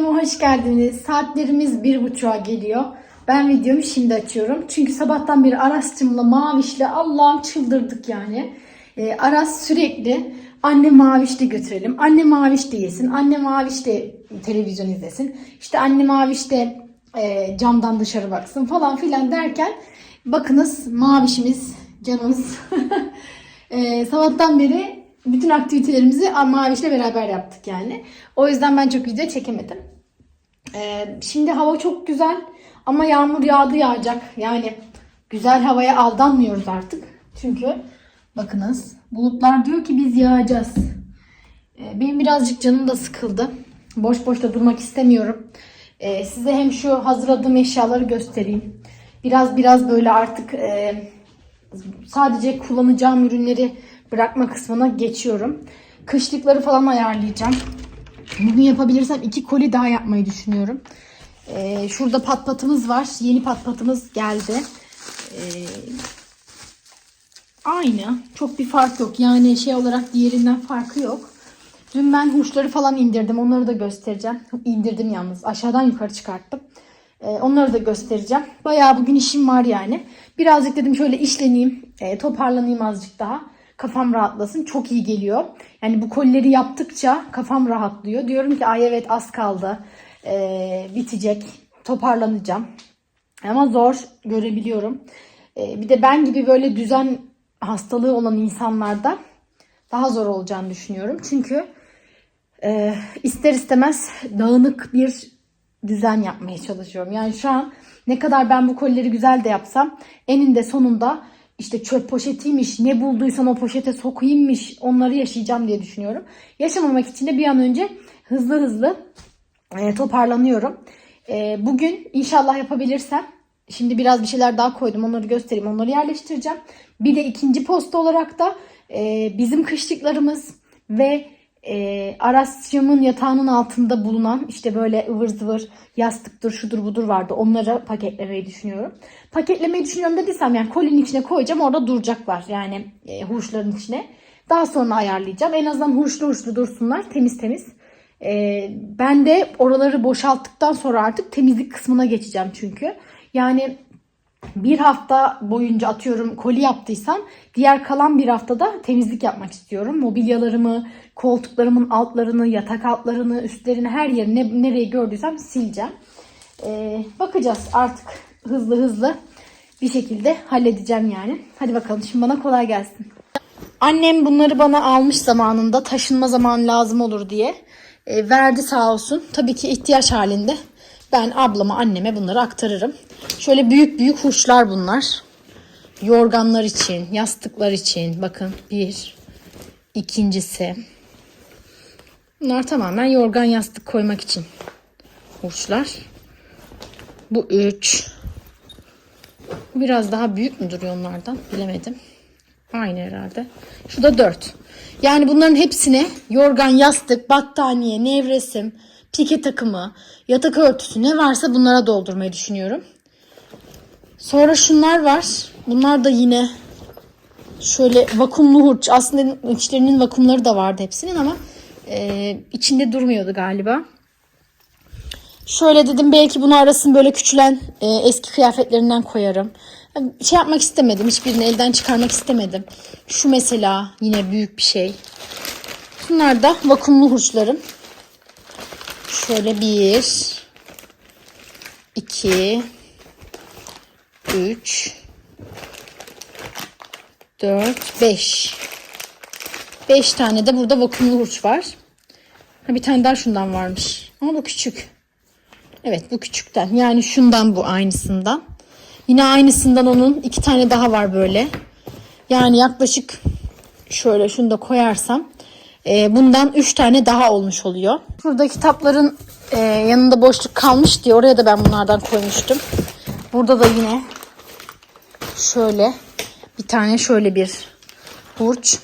videoma hoş geldiniz. Saatlerimiz bir buçuğa geliyor. Ben videomu şimdi açıyorum. Çünkü sabahtan beri Aras'cımla Maviş'le Allah'ım çıldırdık yani. Ee, Aras sürekli anne Maviş de götürelim. Anne Maviş de yesin. Anne Maviş de televizyon izlesin. İşte anne Maviş de e, camdan dışarı baksın falan filan derken bakınız Maviş'imiz canımız Ee, sabahtan beri bütün aktivitelerimizi Maviş'le beraber yaptık yani. O yüzden ben çok video çekemedim. Ee, şimdi hava çok güzel ama yağmur yağdı yağacak. Yani güzel havaya aldanmıyoruz artık. Çünkü bakınız bulutlar diyor ki biz yağacağız. Ee, benim birazcık canım da sıkıldı. Boş boş da durmak istemiyorum. Ee, size hem şu hazırladığım eşyaları göstereyim. Biraz biraz böyle artık e, sadece kullanacağım ürünleri bırakma kısmına geçiyorum. Kışlıkları falan ayarlayacağım. Bugün yapabilirsem iki koli daha yapmayı düşünüyorum. Ee, şurada pat patımız var. Yeni pat patımız geldi. Ee, aynı. Çok bir fark yok. Yani şey olarak diğerinden farkı yok. Dün ben hurçları falan indirdim. Onları da göstereceğim. İndirdim yalnız. Aşağıdan yukarı çıkarttım. Ee, onları da göstereceğim. Bayağı bugün işim var yani. Birazcık dedim şöyle işleneyim. e, toparlanayım azıcık daha. Kafam rahatlasın. Çok iyi geliyor. Yani bu kolileri yaptıkça kafam rahatlıyor. Diyorum ki ay evet az kaldı. Ee, bitecek. Toparlanacağım. Ama zor görebiliyorum. Ee, bir de ben gibi böyle düzen hastalığı olan insanlarda daha zor olacağını düşünüyorum. Çünkü e, ister istemez dağınık bir düzen yapmaya çalışıyorum. Yani şu an ne kadar ben bu kolileri güzel de yapsam eninde sonunda işte çöp poşetiymiş, ne bulduysan o poşete sokayımmış onları yaşayacağım diye düşünüyorum. Yaşamamak için de bir an önce hızlı hızlı e, toparlanıyorum. E, bugün inşallah yapabilirsem şimdi biraz bir şeyler daha koydum onları göstereyim onları yerleştireceğim. Bir de ikinci posta olarak da e, bizim kışlıklarımız ve e, Aras'cığımın yatağının altında bulunan işte böyle ıvır zıvır yastıktır şudur budur vardı. Onları paketlemeyi düşünüyorum. Paketlemeyi düşünüyorum dediysem yani kolinin içine koyacağım orada duracaklar yani e, hurçların içine. Daha sonra ayarlayacağım. En azından hurçlu hurçlu dursunlar temiz temiz. E, ben de oraları boşalttıktan sonra artık temizlik kısmına geçeceğim çünkü. Yani bir hafta boyunca atıyorum koli yaptıysam diğer kalan bir haftada temizlik yapmak istiyorum. Mobilyalarımı, koltuklarımın altlarını, yatak altlarını, üstlerini her yerini nereyi gördüysem sileceğim. Ee, bakacağız artık hızlı hızlı bir şekilde halledeceğim yani. Hadi bakalım şimdi bana kolay gelsin. Annem bunları bana almış zamanında taşınma zamanı lazım olur diye e, verdi sağ olsun. Tabii ki ihtiyaç halinde ben ablama anneme bunları aktarırım. Şöyle büyük büyük hurçlar bunlar. Yorganlar için, yastıklar için. Bakın bir. ikincisi. Bunlar tamamen yorgan yastık koymak için hurçlar. Bu üç. Biraz daha büyük mü duruyor onlardan? Bilemedim. Aynı herhalde. Şu da dört. Yani bunların hepsine yorgan, yastık, battaniye, nevresim, pike takımı, yatak örtüsü ne varsa bunlara doldurmayı düşünüyorum. Sonra şunlar var. Bunlar da yine şöyle vakumlu hurç. Aslında içlerinin vakumları da vardı hepsinin ama e, içinde durmuyordu galiba. Şöyle dedim belki bunu arasın böyle küçülen e, eski kıyafetlerinden koyarım. Şey yapmak istemedim. Hiçbirini elden çıkarmak istemedim. Şu mesela yine büyük bir şey. Bunlar da vakumlu hurçlarım. Şöyle bir, iki, üç, dört, beş. Beş tane de burada vakumlu hurç var. Ha, bir tane daha şundan varmış. Ama bu küçük. Evet bu küçükten. Yani şundan bu aynısından. Yine aynısından onun iki tane daha var böyle. Yani yaklaşık şöyle şunu da koyarsam e, bundan üç tane daha olmuş oluyor. Burada kitapların e, yanında boşluk kalmış diye oraya da ben bunlardan koymuştum. Burada da yine şöyle bir tane şöyle bir hurç.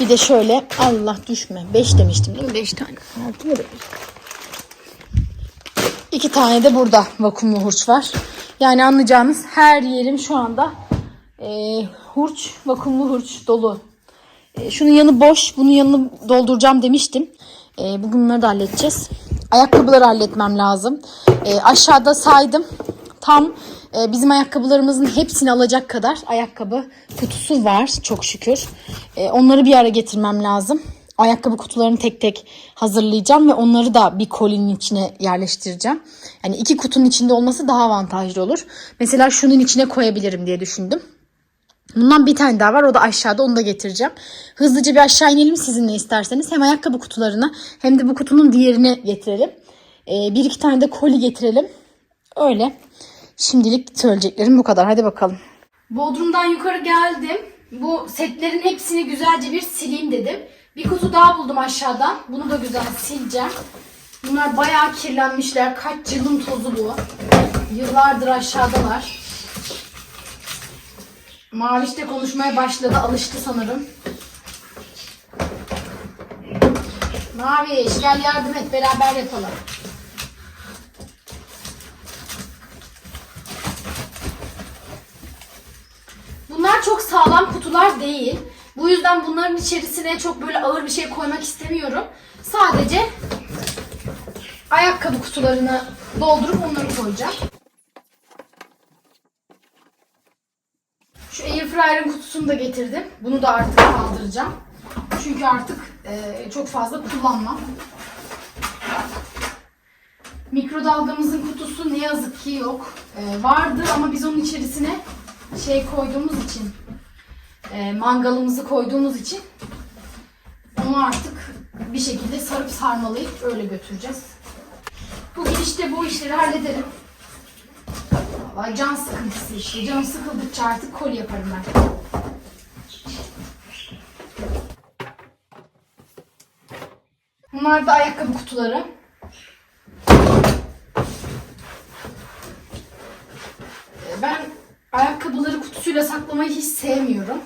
Bir de şöyle Allah düşme. 5 demiştim değil mi? 5 tane. 6 mı İki tane de burada vakumlu hurç var. Yani anlayacağınız her yerim şu anda e, hurç, vakumlu hurç dolu. E, şunun yanı boş. Bunun yanını dolduracağım demiştim. E, bugün bunları da halledeceğiz. ayakkabıları halletmem lazım. E, aşağıda saydım. Tam bizim ayakkabılarımızın hepsini alacak kadar ayakkabı kutusu var çok şükür. Onları bir ara getirmem lazım. Ayakkabı kutularını tek tek hazırlayacağım ve onları da bir kolinin içine yerleştireceğim. Yani iki kutunun içinde olması daha avantajlı olur. Mesela şunun içine koyabilirim diye düşündüm. Bundan bir tane daha var. O da aşağıda. Onu da getireceğim. Hızlıca bir aşağı inelim sizinle isterseniz. Hem ayakkabı kutularını hem de bu kutunun diğerini getirelim. Ee, bir iki tane de koli getirelim. Öyle. Şimdilik söyleyeceklerim bu kadar. Hadi bakalım. Bodrum'dan yukarı geldim. Bu setlerin hepsini güzelce bir sileyim dedim. Bir kutu daha buldum aşağıdan. Bunu da güzel sileceğim. Bunlar bayağı kirlenmişler. Kaç yılın tozu bu. Yıllardır aşağıdalar. Maviş de konuşmaya başladı. Alıştı sanırım. Maviş gel yardım et. Beraber yapalım. Bunlar çok sağlam kutular değil. Bu yüzden bunların içerisine çok böyle ağır bir şey koymak istemiyorum. Sadece ayakkabı kutularını doldurup onları koyacağım. Şu Airfryer'ın kutusunu da getirdim. Bunu da artık kaldıracağım. Çünkü artık e, çok fazla kullanmam. Mikrodalgamızın kutusu ne yazık ki yok. E, vardı ama biz onun içerisine şey koyduğumuz için e, mangalımızı koyduğumuz için onu artık bir şekilde sarıp sarmalayıp öyle götüreceğiz. Bu girişte bu işleri hallederim. Vallahi can sıkıntısı işte. Canım sıkıldıkça artık kol yaparım ben. Bunlar da ayakkabı kutuları. Ee, Ben ayakkabıları kutusuyla saklamayı hiç sevmiyorum.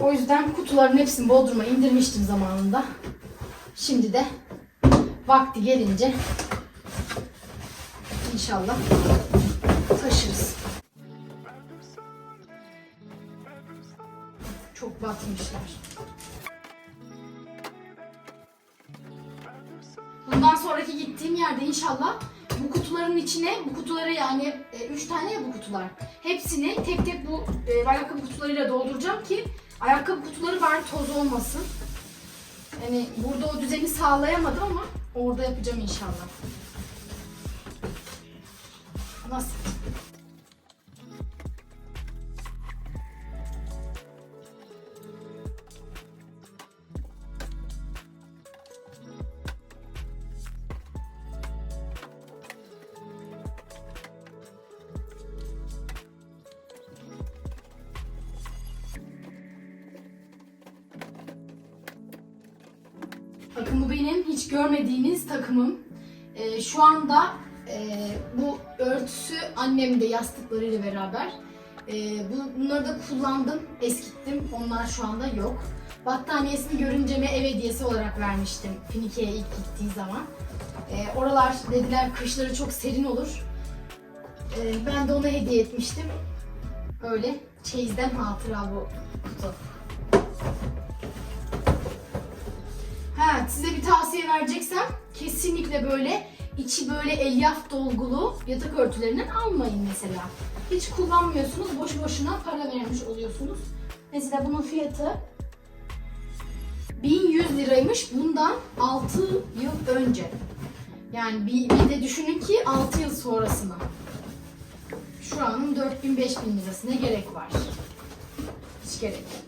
O yüzden kutuların hepsini Bodrum'a indirmiştim zamanında. Şimdi de vakti gelince inşallah batmışlar. Bundan sonraki gittiğim yerde inşallah bu kutuların içine, bu kutuları yani 3 tane ya bu kutular. Hepsini tek tek bu e, ayakkabı kutularıyla dolduracağım ki ayakkabı kutuları bari toz olmasın. Yani burada o düzeni sağlayamadım ama orada yapacağım inşallah. Nasıl? Bakın bu benim hiç görmediğiniz takımım. Ee, şu anda e, bu örtüsü annem de yastıklarıyla beraber. Ee, bu, bunları da kullandım, eskittim. Onlar şu anda yok. Battaniyesini görünceme ev hediyesi olarak vermiştim Finike'ye ilk gittiği zaman. Ee, oralar dediler kışları çok serin olur. Ee, ben de ona hediye etmiştim. Öyle çeyizden hatıra bu kutu. Ha, size bir tavsiye vereceksem kesinlikle böyle içi böyle elyaf dolgulu yatak örtülerinden almayın mesela. Hiç kullanmıyorsunuz, boş boşuna para vermiş oluyorsunuz. Mesela bunun fiyatı 1100 liraymış bundan 6 yıl önce. Yani bir, bir de düşünün ki 6 yıl sonrasına. Şu anın 4000-5000 lirasına gerek var. Hiç gerek yok.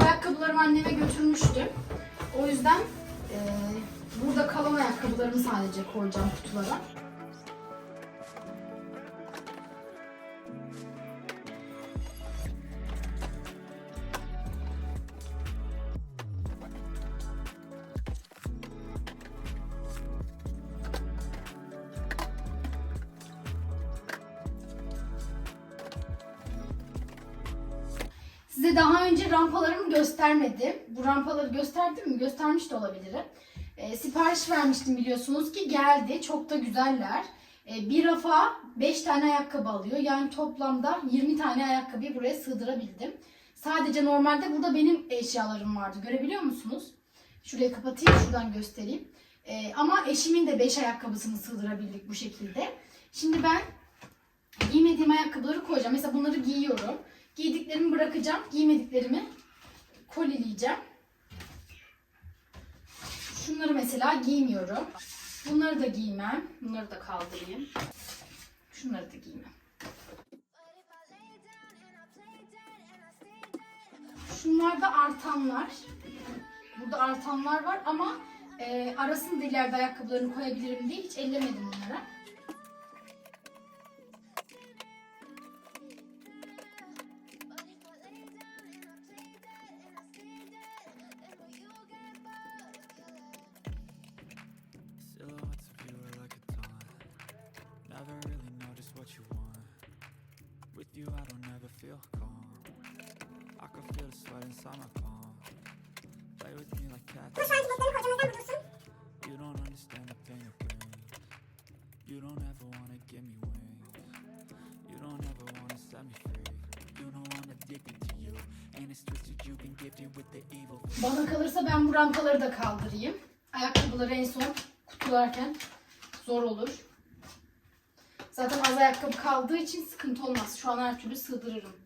Ayakkabılarımı anneme götürmüştüm. O yüzden eee, burada kalan ayakkabılarımı sadece koyacağım kutulara. Size daha önce rampalarımı göstermedim. Bu rampaları gösterdim mi? Göstermiş de olabilirim. Ee, sipariş vermiştim biliyorsunuz ki geldi. Çok da güzeller. Ee, bir rafa 5 tane ayakkabı alıyor. Yani toplamda 20 tane ayakkabıyı buraya sığdırabildim. Sadece normalde burada benim eşyalarım vardı. Görebiliyor musunuz? Şurayı kapatayım, şuradan göstereyim. Ee, ama eşimin de 5 ayakkabısını sığdırabildik bu şekilde. Şimdi ben giymediğim ayakkabıları koyacağım. Mesela bunları giyiyorum. Giydiklerimi bırakacağım. Giymediklerimi kolileyeceğim. Şunları mesela giymiyorum. Bunları da giymem. Bunları da kaldırayım. Şunları da giymem. Şunlar da artanlar. Burada artanlar var ama e, arasında ileride ayakkabılarını koyabilirim diye hiç ellemedim onlara. Bana kalırsa ben bu rampaları da kaldırayım. Ayakkabıları en son kutularken zor olur. Zaten az ayakkabı kaldığı için sıkıntı olmaz. Şu an her türlü sığdırırım.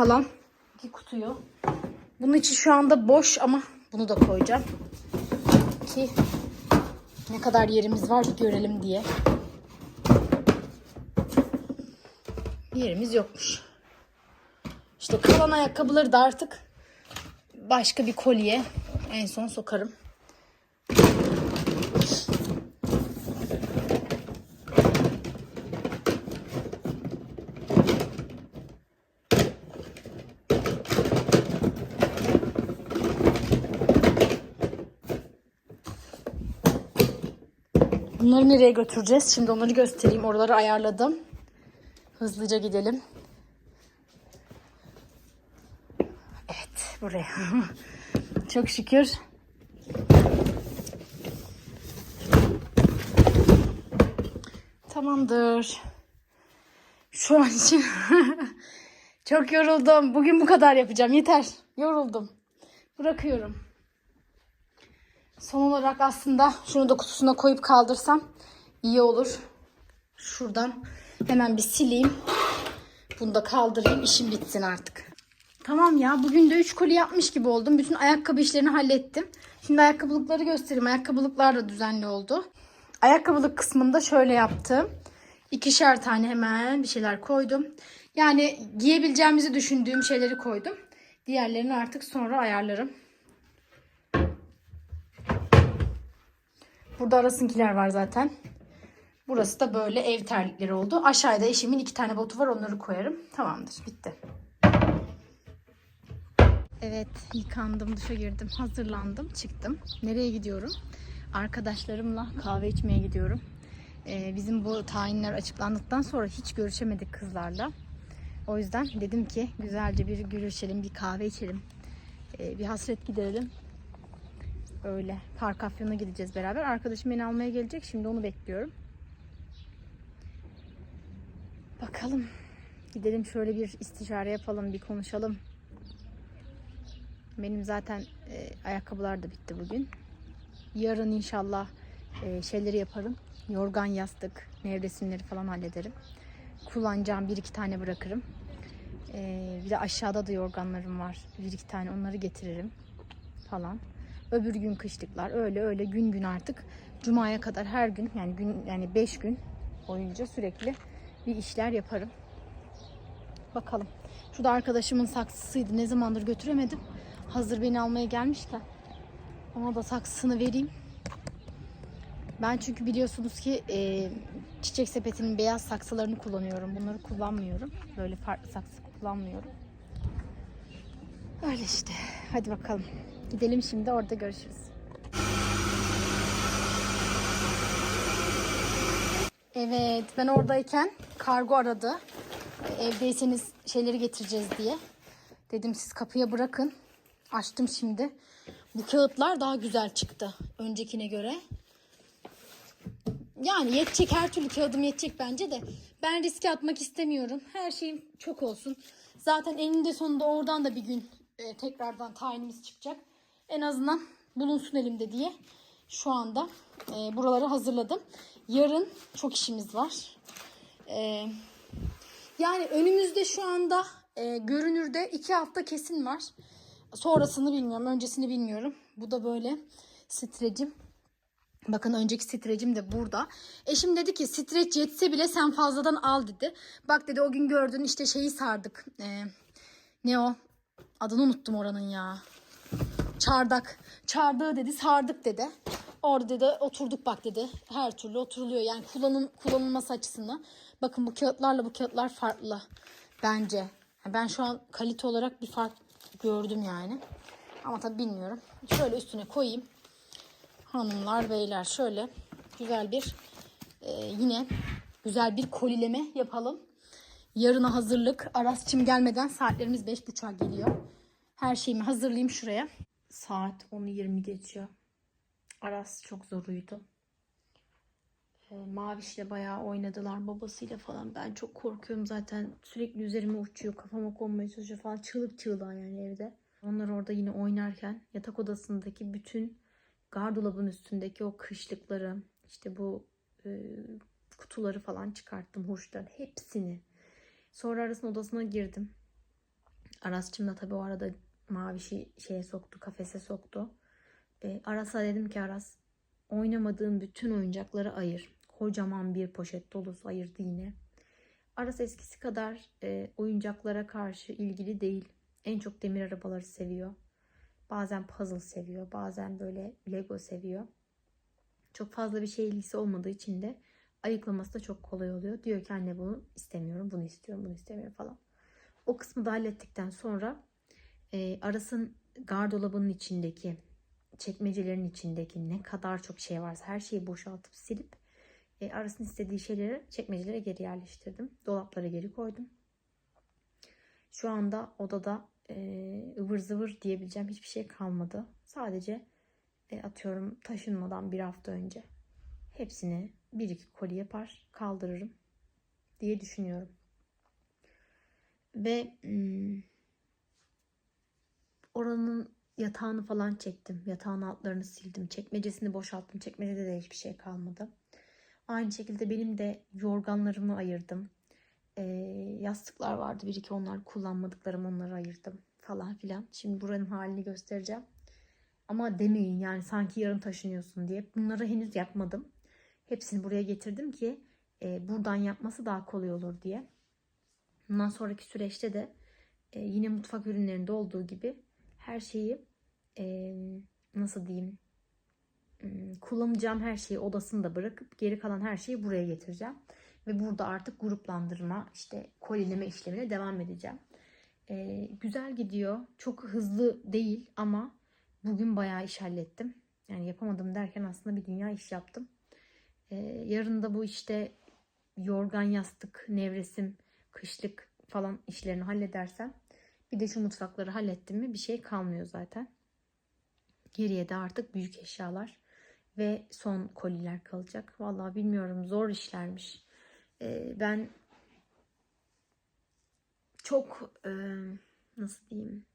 kalan iki kutuyu. Bunun için şu anda boş ama bunu da koyacağım. Ki ne kadar yerimiz var görelim diye. Yerimiz yokmuş. İşte kalan ayakkabıları da artık başka bir kolye en son sokarım. Bunları nereye götüreceğiz? Şimdi onları göstereyim. Oraları ayarladım. Hızlıca gidelim. Evet, buraya. Çok şükür. Tamamdır. Şu an için çok yoruldum. Bugün bu kadar yapacağım. Yeter. Yoruldum. Bırakıyorum. Son olarak aslında şunu da kutusuna koyup kaldırsam iyi olur. Şuradan hemen bir sileyim. Bunu da kaldırayım. işim bitsin artık. Tamam ya bugün de 3 koli yapmış gibi oldum. Bütün ayakkabı işlerini hallettim. Şimdi ayakkabılıkları göstereyim. Ayakkabılıklar da düzenli oldu. Ayakkabılık kısmında şöyle yaptım. İkişer tane hemen bir şeyler koydum. Yani giyebileceğimizi düşündüğüm şeyleri koydum. Diğerlerini artık sonra ayarlarım. Burada arasınkiler var zaten. Burası da böyle ev terlikleri oldu. Aşağıda eşimin iki tane botu var. Onları koyarım. Tamamdır. Bitti. Evet yıkandım, duşa girdim, hazırlandım, çıktım. Nereye gidiyorum? Arkadaşlarımla kahve içmeye gidiyorum. Ee, bizim bu tayinler açıklandıktan sonra hiç görüşemedik kızlarla. O yüzden dedim ki güzelce bir görüşelim, bir kahve içelim. Ee, bir hasret giderelim. Öyle. Park Afyon'a gideceğiz beraber. Arkadaşım beni almaya gelecek. Şimdi onu bekliyorum. Bakalım. Gidelim şöyle bir istişare yapalım, bir konuşalım. Benim zaten e, ayakkabılar da bitti bugün. Yarın inşallah e, şeyleri yaparım. Yorgan, yastık, nevresimleri falan hallederim. Kullanacağım bir iki tane bırakırım. E, bir de aşağıda da yorganlarım var. Bir iki tane onları getiririm falan. Öbür gün kışlıklar öyle öyle gün gün artık cumaya kadar her gün yani gün yani 5 gün boyunca sürekli bir işler yaparım. Bakalım. Şu da arkadaşımın saksısıydı. Ne zamandır götüremedim. Hazır beni almaya gelmişken ona da saksısını vereyim. Ben çünkü biliyorsunuz ki e, çiçek sepetinin beyaz saksılarını kullanıyorum. Bunları kullanmıyorum. Böyle farklı saksı kullanmıyorum. Öyle işte. Hadi bakalım. Gidelim şimdi orada görüşürüz. Evet ben oradayken kargo aradı. Evdeyseniz şeyleri getireceğiz diye. Dedim siz kapıya bırakın. Açtım şimdi. Bu kağıtlar daha güzel çıktı öncekine göre. Yani yetecek her türlü kağıdım yetecek bence de. Ben riske atmak istemiyorum. Her şeyim çok olsun. Zaten eninde sonunda oradan da bir gün e, tekrardan tayinimiz çıkacak. En azından bulunsun elimde diye şu anda e, buraları hazırladım. Yarın çok işimiz var. E, yani önümüzde şu anda e, görünürde iki hafta kesin var. Sonrasını bilmiyorum, öncesini bilmiyorum. Bu da böyle strecim. Bakın önceki strecim de burada. Eşim dedi ki streç yetse bile sen fazladan al dedi. Bak dedi o gün gördün işte şeyi sardık. Ee, ne o? Adını unuttum oranın ya. Çardak. Çardağı dedi sardık dedi. Orada dedi oturduk bak dedi. Her türlü oturuluyor. Yani kullanın, kullanılması açısından. Bakın bu kağıtlarla bu kağıtlar farklı. Bence. Ben şu an kalite olarak bir fark gördüm yani. Ama tabii bilmiyorum. Şöyle üstüne koyayım hanımlar beyler şöyle güzel bir e, yine güzel bir kolileme yapalım. Yarına hazırlık. Arasçım gelmeden saatlerimiz 5.30'a geliyor. Her şeyimi hazırlayayım şuraya. Saat 10.20 geçiyor. Aras çok zoruydu. E, Maviş'le bayağı oynadılar babasıyla falan. Ben çok korkuyorum zaten. Sürekli üzerime uçuyor. Kafama konmaya çalışıyor falan. Çığlık çığlığa yani evde. Onlar orada yine oynarken yatak odasındaki bütün gardırobun üstündeki o kışlıkları işte bu e, kutuları falan çıkarttım hurçların hepsini. Sonra Aras'ın odasına girdim. Aras'cığım da tabii o arada mavişi şeye soktu, kafese soktu. E, Aras'a dedim ki Aras oynamadığın bütün oyuncakları ayır. Kocaman bir poşet dolusu ayırdı yine. Aras eskisi kadar e, oyuncaklara karşı ilgili değil. En çok demir arabaları seviyor. Bazen puzzle seviyor. Bazen böyle Lego seviyor. Çok fazla bir şey ilgisi olmadığı için de ayıklaması da çok kolay oluyor. Diyor ki anne bunu istemiyorum, bunu istiyorum, bunu istemiyorum falan. O kısmı da hallettikten sonra e, Aras'ın gardırobunun içindeki, çekmecelerin içindeki ne kadar çok şey varsa her şeyi boşaltıp silip e, Aras'ın istediği şeyleri çekmecelere geri yerleştirdim. Dolaplara geri koydum. Şu anda odada e, ıvır zıvır diyebileceğim hiçbir şey kalmadı. Sadece e, atıyorum taşınmadan bir hafta önce hepsini bir iki koli yapar kaldırırım diye düşünüyorum. Ve hmm, oranın yatağını falan çektim. Yatağın altlarını sildim. Çekmecesini boşalttım. Çekmecede de hiçbir şey kalmadı. Aynı şekilde benim de yorganlarımı ayırdım. E, yastıklar vardı. Bir iki onlar kullanmadıklarım onları ayırdım falan filan. Şimdi buranın halini göstereceğim. Ama demeyin yani sanki yarın taşınıyorsun diye. Bunları henüz yapmadım. Hepsini buraya getirdim ki e, buradan yapması daha kolay olur diye. Bundan sonraki süreçte de e, yine mutfak ürünlerinde olduğu gibi her şeyi e, nasıl diyeyim hmm, kullanacağım her şeyi odasında bırakıp geri kalan her şeyi buraya getireceğim. Ve burada artık gruplandırma işte kolileme işlemine devam edeceğim. Ee, güzel gidiyor. Çok hızlı değil ama bugün bayağı iş hallettim. Yani yapamadım derken aslında bir dünya iş yaptım. Ee, yarın da bu işte yorgan, yastık, nevresim, kışlık falan işlerini halledersem bir de şu mutfakları hallettim mi bir şey kalmıyor zaten. Geriye de artık büyük eşyalar ve son koliler kalacak. Vallahi bilmiyorum zor işlermiş. Ee, ben çok e, nasıl diyeyim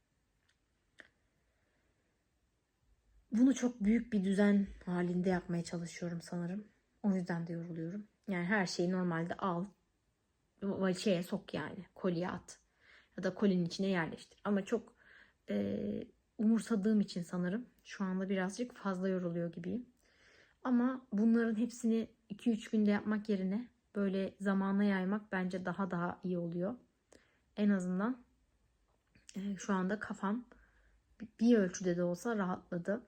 bunu çok büyük bir düzen halinde yapmaya çalışıyorum sanırım. O yüzden de yoruluyorum. Yani her şeyi normalde al şeye sok yani kolye at ya da kolinin içine yerleştir. Ama çok e, umursadığım için sanırım şu anda birazcık fazla yoruluyor gibiyim. Ama bunların hepsini 2-3 günde yapmak yerine böyle zamana yaymak bence daha daha iyi oluyor. En azından e, şu anda kafam bir ölçüde de olsa rahatladı.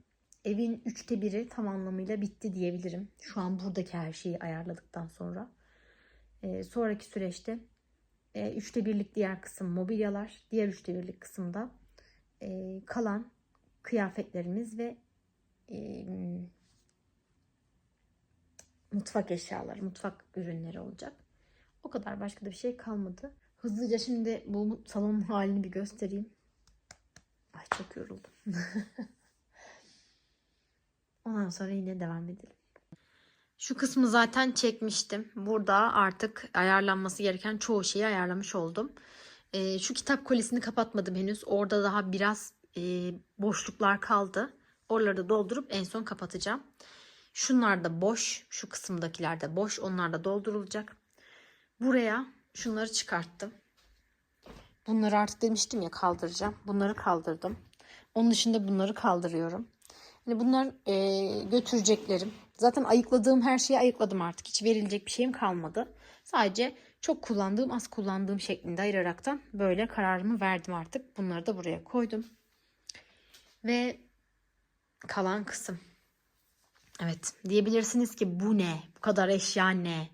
Evin üçte biri tam anlamıyla bitti diyebilirim. Şu an buradaki her şeyi ayarladıktan sonra. E, sonraki süreçte e, üçte birlik diğer kısım mobilyalar, diğer üçte birlik kısımda e, kalan kıyafetlerimiz ve e, mutfak eşyaları, mutfak ürünleri olacak. O kadar başka da bir şey kalmadı. Hızlıca şimdi bu salonun halini bir göstereyim. Ay çok yoruldum. Ondan sonra yine devam edelim. Şu kısmı zaten çekmiştim. Burada artık ayarlanması gereken çoğu şeyi ayarlamış oldum. Ee, şu kitap kolisini kapatmadım henüz. Orada daha biraz e, boşluklar kaldı. Oraları da doldurup en son kapatacağım. Şunlar da boş. Şu kısımdakiler de boş. Onlar da doldurulacak. Buraya şunları çıkarttım. Bunları artık demiştim ya kaldıracağım. Bunları kaldırdım. Onun dışında bunları kaldırıyorum. Hani bunlar e, götüreceklerim. Zaten ayıkladığım her şeyi ayıkladım artık. Hiç verilecek bir şeyim kalmadı. Sadece çok kullandığım, az kullandığım şeklinde ayıraraktan böyle kararımı verdim artık. Bunları da buraya koydum. Ve kalan kısım. Evet diyebilirsiniz ki bu ne? Bu kadar eşya ne?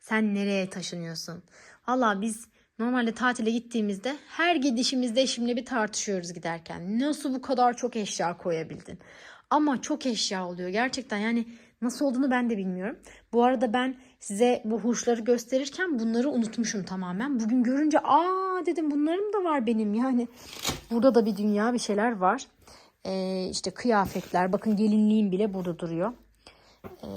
Sen nereye taşınıyorsun? Valla biz normalde tatile gittiğimizde her gidişimizde eşimle bir tartışıyoruz giderken. Nasıl bu kadar çok eşya koyabildin? Ama çok eşya oluyor gerçekten yani nasıl olduğunu ben de bilmiyorum. Bu arada ben size bu hurçları gösterirken bunları unutmuşum tamamen. Bugün görünce aa dedim bunlarım da var benim yani. Burada da bir dünya bir şeyler var. Ee, işte kıyafetler bakın gelinliğim bile burada duruyor. Ee,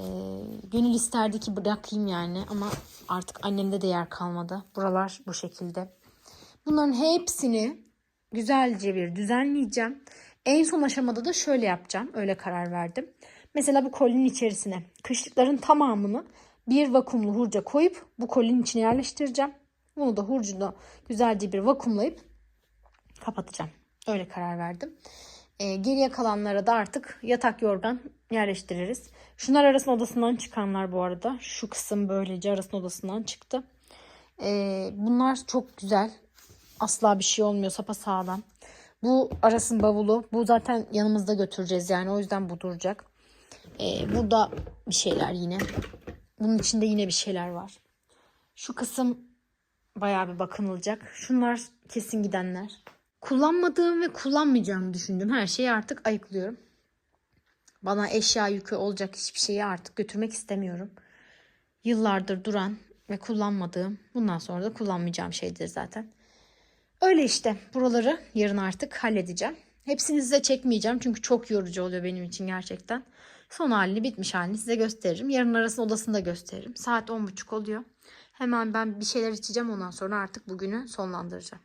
gönül isterdi ki bırakayım yani ama artık annemde de yer kalmadı. Buralar bu şekilde. Bunların hepsini güzelce bir düzenleyeceğim. En son aşamada da şöyle yapacağım. Öyle karar verdim. Mesela bu kolinin içerisine kışlıkların tamamını bir vakumlu hurca koyup bu kolinin içine yerleştireceğim. Bunu da hurcunu güzelce bir vakumlayıp kapatacağım. Öyle karar verdim. Ee, geriye kalanlara da artık yatak yorgan yerleştiririz. Şunlar arasın odasından çıkanlar bu arada. Şu kısım böylece arasın odasından çıktı. Ee, bunlar çok güzel. Asla bir şey olmuyor sapasağlam. Bu arasın bavulu. Bu zaten yanımızda götüreceğiz yani. O yüzden bu duracak. Ee, burada bir şeyler yine. Bunun içinde yine bir şeyler var. Şu kısım bayağı bir bakınılacak. Şunlar kesin gidenler. Kullanmadığım ve kullanmayacağımı düşündüğüm her şeyi artık ayıklıyorum. Bana eşya yükü olacak hiçbir şeyi artık götürmek istemiyorum. Yıllardır duran ve kullanmadığım, bundan sonra da kullanmayacağım şeydir zaten. Öyle işte buraları yarın artık halledeceğim. Hepsini size çekmeyeceğim çünkü çok yorucu oluyor benim için gerçekten. Son halini bitmiş halini size gösteririm. Yarın arasında odasını da gösteririm. Saat 10.30 oluyor. Hemen ben bir şeyler içeceğim ondan sonra artık bugünü sonlandıracağım.